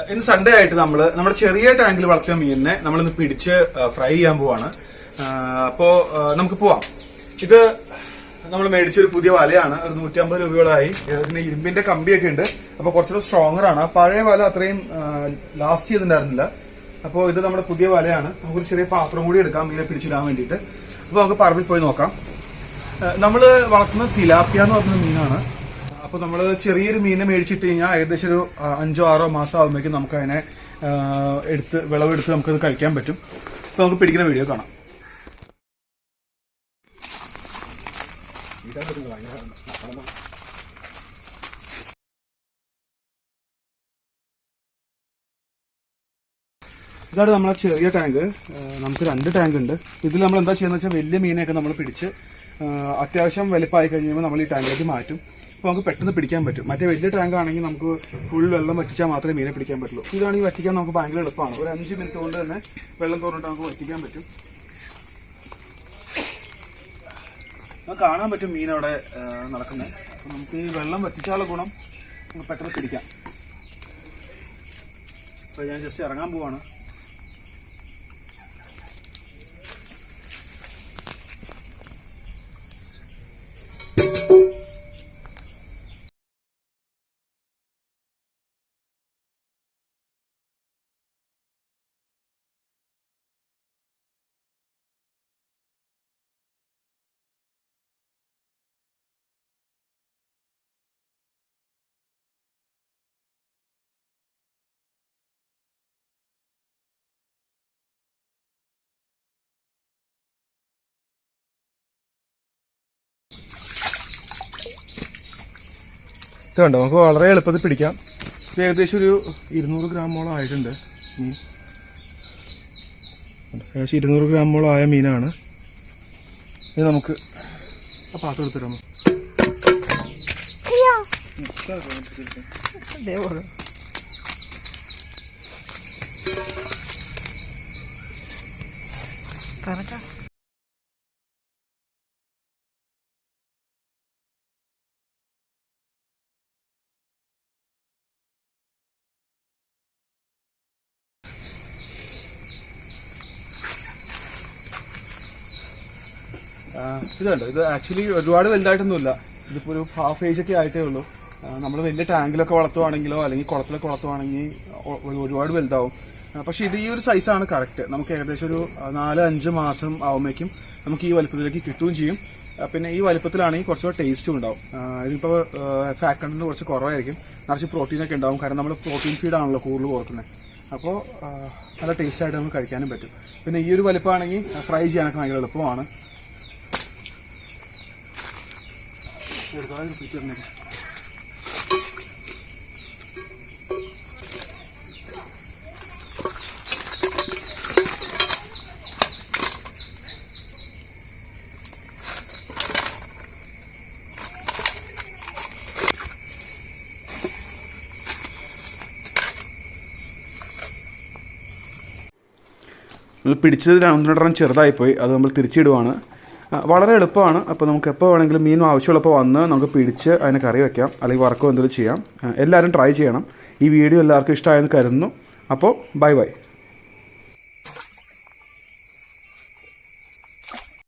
ഇന്ന് സൺഡേ ആയിട്ട് നമ്മൾ നമ്മുടെ ചെറിയ ടാങ്കിൽ വളർത്തിയ മീനിനെ നമ്മളിന്ന് പിടിച്ച് ഫ്രൈ ചെയ്യാൻ പോവാണ്. അപ്പോൾ അപ്പോ നമുക്ക് പോവാം. ഇത് നമ്മൾ മേടിച്ചൊരു പുതിയ വലയാണ്. ഒരു നൂറ്റി അമ്പത് രൂപയോളായി ഇതിന് ഇരുമ്പിന്റെ കമ്പിയൊക്കെ ഉണ്ട്. അപ്പൊ കുറച്ചുകൂടെ സ്ട്രോങ്ങർ ആണ്. പഴയ വല അത്രയും ലാസ്റ്റ് ചെയ്തിട്ടുണ്ടായിരുന്നില്ല. അപ്പോൾ ഇത് നമ്മുടെ പുതിയ വലയാണ്. നമുക്കൊരു ചെറിയ പാത്രം കൂടി എടുക്കാം. മീനെ പിടിച്ചിടാൻ വേണ്ടിയിട്ട്. അപ്പോൾ നമുക്ക് പറമ്പിൽ പോയി നോക്കാം. നമ്മൾ വളർത്തുന്ന തിലാപ്പിയ എന്ന് പറഞ്ഞ മീനാണ്. അപ്പോൾ നമ്മൾ ചെറിയൊരു മീനെ മേടിച്ചിട്ട് കഴിഞ്ഞാൽ ഏകദേശം ഒരു അഞ്ചോ ആറോ മാസം ആകുമ്പോഴേക്കും നമുക്ക് അതിനെ എടുത്ത് വിളവെടുത്ത് നമുക്കത് കഴിക്കാൻ പറ്റും. അപ്പോൾ നമുക്ക് പിടിക്കുന്ന വീഡിയോ കാണാം. ഇതാണ് നമ്മളെ ചെറിയ ടാങ്ക്. നമുക്ക് രണ്ട് ടാങ്ക് ഉണ്ട്. ഇതിൽ നമ്മൾ എന്താ ചെയ്യുന്നത് വെച്ചാൽ വലിയ മീനെയൊക്കെ നമ്മൾ പിടിച്ച് അത്യാവശ്യം വലിപ്പമായി കഴിയുമ്പോൾ നമ്മൾ ഈ ടാങ്കിലേക്ക് മാറ്റും. അപ്പോൾ നമുക്ക് പെട്ടെന്ന് പിടിക്കാൻ പറ്റും. മറ്റേ വലിയ ടാങ്ക് ആണെങ്കിൽ നമുക്ക് ഫുൾ വെള്ളം വറ്റിച്ചാൽ മാത്രമേ മീനെ പിടിക്കാൻ പറ്റുള്ളൂ. ഇതാണെങ്കിൽ വറ്റിക്കാൻ നമുക്ക് ഭയങ്കര എളുപ്പമാണ്. ഒരു അഞ്ച് മിനിറ്റ് കൊണ്ട് തന്നെ വെള്ളം തോന്നിട്ട് നമുക്ക് വറ്റിക്കാൻ പറ്റും. നമുക്ക് കാണാൻ പറ്റും മീൻ അവിടെ നടക്കുന്നത് നമുക്ക് ഈ വെള്ളം വറ്റിച്ചാലുള്ള ഗുണം നമുക്ക് പെട്ടെന്ന് പിടിക്കാം. അപ്പോൾ ഞാൻ ജസ്റ്റ് ഇറങ്ങാൻ പോവാണ്. ഇത് കണ്ടോ നമുക്ക് വളരെ എളുപ്പത്തിൽ പിടിക്കാം. ഇത് ഏകദേശം ഒരു ഇരുന്നൂറ് ഗ്രാമോളം ആയിട്ടുണ്ട്. മീൻ ഏകദേശം ഇരുന്നൂറ് ഗ്രാമോളം ആയ മീനാണ്. ഇത് നമുക്ക് ആ പാത്രം എടുത്തിടാമോ ഇതുണ്ട് ഇത് ആക്ച്വലി ഒരുപാട് വലുതായിട്ടൊന്നുമില്ല. ഇതിപ്പോ ഒരു ഹാഫ് ഏജ് ഒക്കെ ആയിട്ടേ ഉള്ളൂ. നമ്മൾ വലിയ ടാങ്കിലൊക്കെ വളർത്തുവാണെങ്കിലോ അല്ലെങ്കിൽ കുളത്തിലൊക്കെ വളർത്തുവാണെങ്കിൽ ഒരുപാട് വലുതാവും. പക്ഷെ ഇത് ഈ ഒരു സൈസാണ് കറക്റ്റ് നമുക്ക് ഏകദേശം ഒരു നാല് അഞ്ച് മാസം ആവുമ്പോഴേക്കും നമുക്ക് ഈ വലുപ്പത്തിലേക്ക് കിട്ടുകയും ചെയ്യും. പിന്നെ ഈ വലുപ്പത്തിലാണെങ്കിൽ കുറച്ചുകൂടെ ടേസ്റ്റും ഉണ്ടാവും. ഇതിപ്പോൾ ഇതിപ്പോ ഫാറ്റ് കണ്ടന്റ് കുറച്ച് കുറവായിരിക്കും. നിറച്ച് പ്രോട്ടീനൊക്കെ ഉണ്ടാവും. കാരണം നമ്മൾ പ്രോട്ടീൻ ഫീഡാണല്ലോ കൂടുതൽ കൊടുക്കുന്നത് അപ്പോൾ നല്ല ടേസ്റ്റായിട്ട് നമുക്ക് കഴിക്കാനും പറ്റും. പിന്നെ ഈ ഒരു വലുപ്പമാണെങ്കിൽ ഫ്രൈ ചെയ്യാനൊക്കെ ഭയങ്കര എളുപ്പമാണ്. എടുത്തോളാം, ഇത് പിടിച്ചിരുന്നേക്ക്. നമ്മൾ പിടിച്ചത് രണ്ടെണ്ണം ചെറുതായിപ്പോയി അത് നമ്മൾ തിരിച്ചിടുവാണ് വളരെ എളുപ്പമാണ്. അപ്പോൾ നമുക്ക് എപ്പോൾ വേണമെങ്കിലും മീൻ ആവശ്യമുള്ളപ്പോൾ വന്ന് നമുക്ക് പിടിച്ച് അതിനെ കറി വയ്ക്കാം അല്ലെങ്കിൽ വറക്കോ എന്തെങ്കിലും ചെയ്യാം. എല്ലാവരും ട്രൈ ചെയ്യണം. ഈ വീഡിയോ എല്ലാവർക്കും ഇഷ്ടമായെന്ന് കരുതുന്നു. അപ്പോൾ ബൈ ബൈ